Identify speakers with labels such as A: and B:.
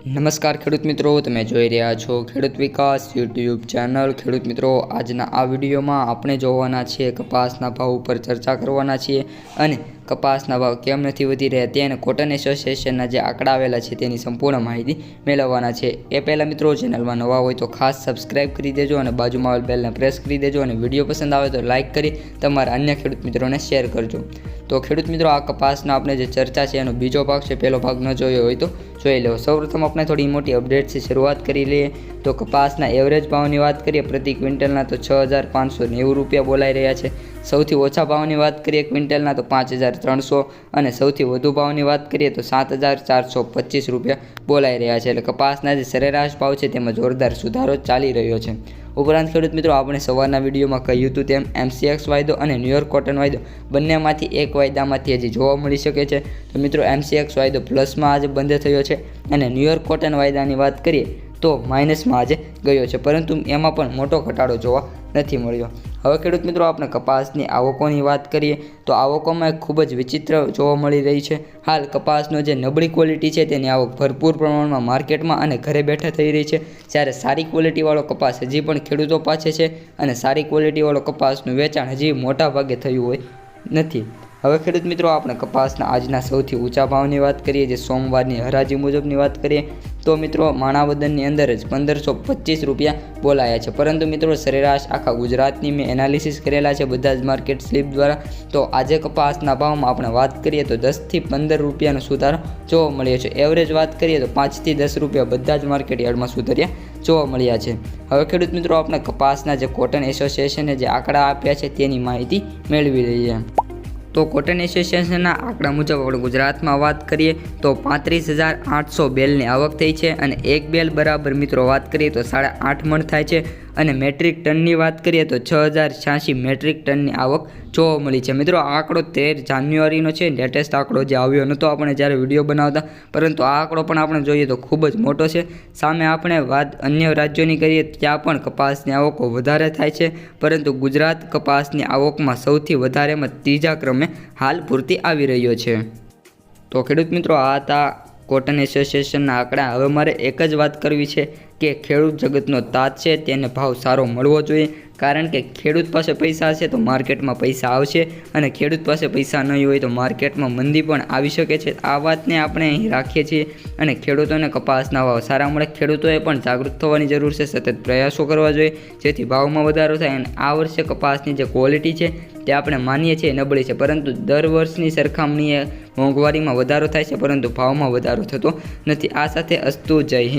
A: નમસ્કાર ખેડૂત મિત્રો, તમે જોઈ રહ્યા છો ખેડૂત વિકાસ યુટ્યુબ ચેનલ. ખેડૂત મિત્રો, આજના આ વિડીયોમાં આપણે જોવાના છીએ કપાસના ભાવ ઉપર ચર્ચા કરવાના છીએ અને કપાસના ભાવ કેમ નથી વધી રહ્યા તે અને કોટન એસોસિએશનના જે આંકડા આવેલા છે તેની સંપૂર્ણ માહિતી મેળવવાના છે. એ પહેલાં મિત્રો ચેનલમાં નવા હોય તો ખાસ સબસ્ક્રાઇબ કરી દેજો અને બાજુમાં આવેલ બેલને પ્રેસ કરી દેજો અને વીડિયો પસંદ આવે તો લાઇક કરી તમારા અન્ય ખેડૂત મિત્રોને શેર કરજો. તો ખેડૂત મિત્રો, આ કપાસના આપણે જે ચર્ચા છે એનો બીજો ભાગ છે. પહેલો ભાગ ન જોયો હોય તો જોઈ લો. સૌપ્રથમ આપણે થોડી મોટી અપડેટથી શરૂઆત કરી લઈએ તો કપાસના એવરેજ ભાવની વાત કરીએ. પ્રતિ ક્વિન્ટલના તો છ હજાર પાંચસો નેવું રૂપિયા બોલાઈ રહ્યા છે. સૌથી ઓછા ભાવની વાત કરીએ ક્વિન્ટલના તો પાંચ હજાર ત્રણસો અને સૌથી વધુ ભાવની વાત કરીએ તો સાત હજાર ચારસો પચીસ રૂપિયા બોલાઈ રહ્યા છે. એટલે કપાસના જે સરેરાશ ભાવ છે તેમાં જોરદાર સુધારો ચાલી રહ્યો છે. ઉપરાંત ખેડૂત મિત્રો, આપણે સવારના વિડીયોમાં કહ્યું હતું તેમ એમસીએક્સ વાયદો અને ન્યુયોર્ક કોટન વાયદો બંનેમાંથી એક વાયદામાંથી હજી જોવા મળી શકે છે. તો મિત્રો, એમસીએક્સ વાયદો પ્લસમાં આજે બંધ થયો છે અને ન્યુયોર્ક કોટન વાયદાની વાત કરીએ તો માઇનસમાં આજે ગયો છે. પરંતુ એમાં પણ મોટો ઘટાડો જોવા નથી મળ્યો. હવે ખેડૂત મિત્રો, આપણે કપાસની આવકોની વાત કરીએ, તો આવકોમાં ખૂબ જ વિચિત્ર જોવા મળી રહી છે. હાલ કપાસનો જે નબળી ક્વોલિટી છે, તેની આવક ભરપૂર પ્રમાણમાં માર્કેટમાં અને ઘરે બેઠા થઈ રહી છે. જ્યારે સારી ક્વોલિટીવાળો કપાસ હજી પણ ખેડૂતો પાસે છે અને સારી ક્વોલિટીવાળો કપાસનું વેચાણ હજી મોટા ભાગે થયું હોય નથી. હવે ખેડૂત મિત્રો, આપણે કપાસના આજના સૌથી ઊંચા ભાવની વાત કરીએ, જે સોમવારની હરાજી મુજબની વાત કરીએ, તો મિત્રો માણાવદનની અંદર જ પંદરસો પચીસ રૂપિયા બોલાયા છે. પરંતુ મિત્રો, સરેરાશ આખા ગુજરાતની મેં એનાલિસિસ કરેલા છે, બધા જ માર્કેટ સ્લીપ દ્વારા. તો આજે કપાસના ભાવમાં આપણે વાત કરીએ તો દસથી પંદર રૂપિયાનો સુધારો જોવા મળ્યો છે. એવરેજ વાત કરીએ તો પાંચથી દસ રૂપિયા બધા જ માર્કેટ યાર્ડમાં સુધાર્યા જોવા મળ્યા છે. હવે ખેડૂત મિત્રો, આપણે કપાસના જે કોટન એસોસિએશને જે આંકડા આપ્યા છે, તેની માહિતી મેળવી લઈએ. તો કોટન એસોસિએશનના આંકડા મુજબ આપણે ગુજરાતમાં વાત કરીએ તો પાંત્રીસ હજાર આઠસો બેલની આવક થઈ છે અને એક બેલ બરાબર મિત્રો વાત કરીએ તો સાડા આઠ મણ થાય છે. અને મેટ્રિક ટનની વાત કરીએ તો છ હજાર છ્યાસી મેટ્રિક ટનની આવક જોવા મળી છે. મિત્રો, આ આંકડો તેર જાન્યુઆરીનો છે. લેટેસ્ટ આંકડો જે આવ્યો નહોતો આપણે જ્યારે વીડિયો બનાવતા, પરંતુ આ આંકડો પણ આપણે જોઈએ તો ખૂબ જ મોટો છે. સામે આપણે વાત અન્ય રાજ્યોની કરીએ, ત્યાં પણ કપાસની આવકો વધારે થાય છે, પરંતુ ગુજરાત કપાસની આવકમાં સૌથી વધારેમાં ત્રીજા ક્રમે હાલ પૂરતી આવી રહ્યો છે. તો ખેડૂત મિત્રો, આ હતા કોટન એસોસિએશનના આંકડા. હવે મારે એક જ વાત કરવી છે કે ખેડૂત જગતનો તાત છે, તેને ભાવ સારો મળવો જોઈએ. કારણ કે ખેડૂત પાસે પૈસા હશે તો માર્કેટમાં પૈસા આવશે અને ખેડૂત પાસે પૈસા નહીં હોય તો માર્કેટમાં મંદી પણ આવી શકે છે. આ વાતને આપણે અહીં રાખીએ છીએ અને ખેડૂતોને કપાસના ભાવ સારા મળે. ખેડૂતોએ પણ જાગૃત થવાની જરૂર છે. સતત પ્રયાસો કરવા જોઈએ જેથી ભાવમાં વધારો થાય અને આ વર્ષે કપાસની જે ક્વોલિટી છે તે આપણે માનીએ છીએ નબળી છે. પરંતુ દર વર્ષની સરખામણીએ મોંઘવારીમાં વધારો થાય છે, પરંતુ ભાવમાં વધારો થતો નથી. આ સાથે અસ્તુ જય હિન્દ.